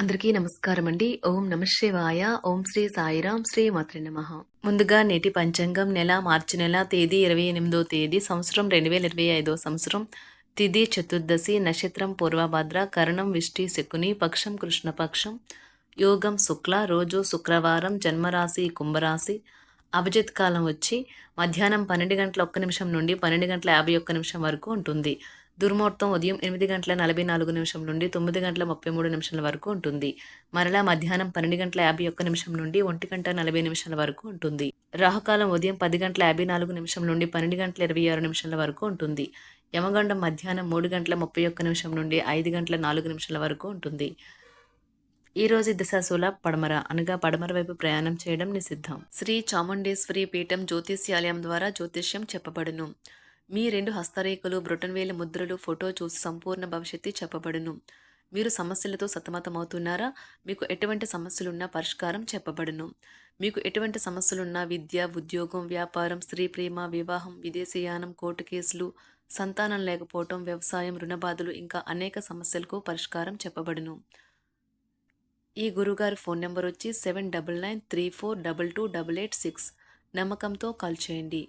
అందరికీ నమస్కారం అండి ఓం నమశివాయ ఓం శ్రీ సాయిరాం శ్రీ మాత్రి నమ. ముందుగా నేటి పంచాంగం నెల మార్చి నెల తేదీ ఇరవై ఎనిమిదో తేదీ సంవత్సరం రెండు వేల ఇరవై ఐదో సంవత్సరం. తిథి చతుర్దశి నక్షత్రం పూర్వభద్ర కరణం విష్టి శకుని పక్షం కృష్ణపక్షం యోగం శుక్ల రోజు శుక్రవారం జన్మరాశి కుంభరాశి. అభిజిత్ కాలం వచ్చి మధ్యాహ్నం పన్నెండు గంటల ఒక్క నిమిషం నుండి పన్నెండు గంటల యాభై ఒక్క నిమిషం వరకు ఉంటుంది. దుర్ముహూర్తం ఉదయం ఎనిమిది గంటల నలభై నాలుగు నిమిషం నుండి తొమ్మిది గంటల ముప్పై మూడు నిమిషాల వరకు ఉంటుంది. మరలా మధ్యాహ్నం పన్నెండు గంటల యాభై ఒక్క నిమిషం నుండి ఒంటి గంట నలభై నిమిషాల వరకు ఉంటుంది. రాహుకాలం ఉదయం పది గంటల యాభై నాలుగు నిమిషం నుండి పన్నెండు గంటల ఇరవై ఆరు నిమిషాల వరకు ఉంటుంది. యమగండం మధ్యాహ్నం మూడు గంటల ముప్పై ఒక్క నిమిషం నుండి ఐదు గంటల నాలుగు నిమిషాల వరకు ఉంటుంది. ఈ రోజు దిశాశూల పడమర అనగా పడమర వైపు ప్రయాణం చేయడం నిషిద్ధం. శ్రీ చాముండేశ్వరి పీఠం జ్యోతిష్యాలయం ద్వారా జ్యోతిష్యం చెప్పబడును. మీ రెండు హస్తరేఖలు బ్రొటన్వేలు ముద్రలు ఫోటో చూసి సంపూర్ణ భవిష్యత్తు చెప్పబడును. మీరు సమస్యలతో సతమతమవుతున్నారా? మీకు ఎటువంటి సమస్యలున్నా పరిష్కారం చెప్పబడును. మీకు ఎటువంటి సమస్యలున్నా విద్య ఉద్యోగం వ్యాపారం స్త్రీ ప్రేమ వివాహం విదేశీయానం కోర్టు కేసులు సంతానం లేకపోవటం వ్యవసాయం రుణబాధలు ఇంకా అనేక సమస్యలకు పరిష్కారం చెప్పబడును. ఈ గురుగారి ఫోన్ నెంబర్ వచ్చి seven double nine three four double two double eight six. నమ్మకంతో కాల్ చేయండి.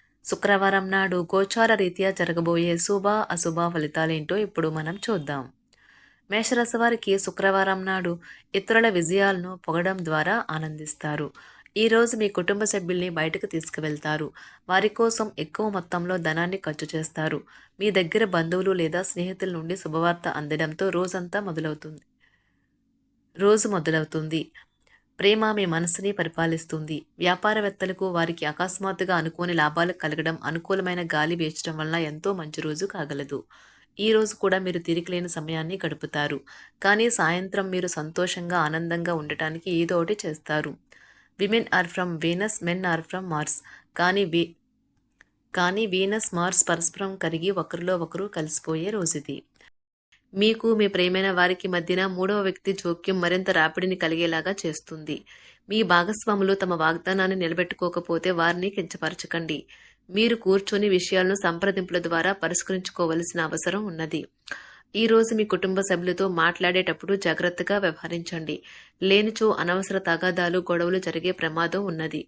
శుక్రవారం నాడు గోచార రీత్యా జరగబోయే శుభ అశుభ ఫలితాలేంటో ఇప్పుడు మనం చూద్దాం. మేషరాశి వారికి శుక్రవారం నాడు ఇతరుల విజయాలను పొగడం ద్వారా ఆనందిస్తారు. ఈరోజు మీ కుటుంబ సభ్యుల్ని బయటకు తీసుకువెళ్తారు. వారి కోసం ఎక్కువ మొత్తంలో ధనాన్ని ఖర్చు చేస్తారు. మీ దగ్గర బంధువులు లేదా స్నేహితుల నుండి శుభవార్త అందడంతో రోజంతా మొదలవుతుంది. రోజు మొదలవుతుంది. ప్రేమ మీ మనసుని పరిపాలిస్తుంది. వ్యాపారవేత్తలకు వారికి అకస్మాత్తుగా అనుకోని లాభాలు కలగడం అనుకూలమైన గాలి వేచడం వల్ల ఎంతో మంచి రోజు కాగలదు. ఈ రోజు కూడా మీరు తిరిగిలేని సమయాన్ని గడుపుతారు. కానీ సాయంత్రం మీరు సంతోషంగా ఆనందంగా ఉండటానికి ఏదో ఒకటి చేస్తారు. Women are from Venus men are from Mars కానీ వీ కానీ వీనస్ మార్స్ పరస్పరం కరిగి ఒకరిలో ఒకరు కలిసిపోయే రోజుది. మీకు మీ ప్రేమైన వారికి మధ్యన మూడవ వ్యక్తి జోక్యం మరింత రాపిడిని కలిగేలాగా చేస్తుంది. మీ భాగస్వాములు తమ వాగ్దానాన్ని నిలబెట్టుకోకపోతే వారిని కించపరచకండి. మీరు కూర్చొని విషయాలను సంప్రదింపుల ద్వారా పరిష్కరించుకోవలసిన అవసరం ఉన్నది. ఈ రోజు మీ కుటుంబ సభ్యులతో మాట్లాడేటప్పుడు జాగ్రత్తగా వ్యవహరించండి. లేనిచో అనవసర తగాదాలు గొడవలు జరిగే ప్రమాదం ఉన్నది.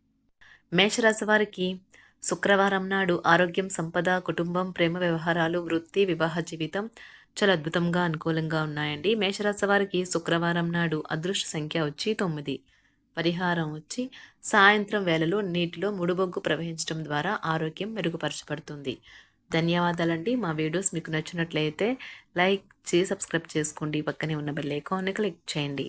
మేషరాశి వారికి శుక్రవారం నాడు ఆరోగ్యం సంపద కుటుంబం ప్రేమ వ్యవహారాలు వృత్తి వివాహ జీవితం చాలా అద్భుతంగా అనుకూలంగా ఉన్నాయండి. మేషరాశి వారికి శుక్రవారం నాడు అదృష్ట సంఖ్య వచ్చి తొమ్మిది. పరిహారం వచ్చి సాయంత్రం వేళలో నీటిలో ముడుబొగ్గు ప్రవహించడం ద్వారా ఆరోగ్యం మెరుగుపరచబడుతుంది. ధన్యవాదాలండి. మా వీడియోస్ మీకు నచ్చినట్లయితే లైక్ చేసి సబ్స్క్రైబ్ చేసుకోండి. పక్కనే ఉన్న బెల్ ఐకాన్ని క్లిక్ చేయండి.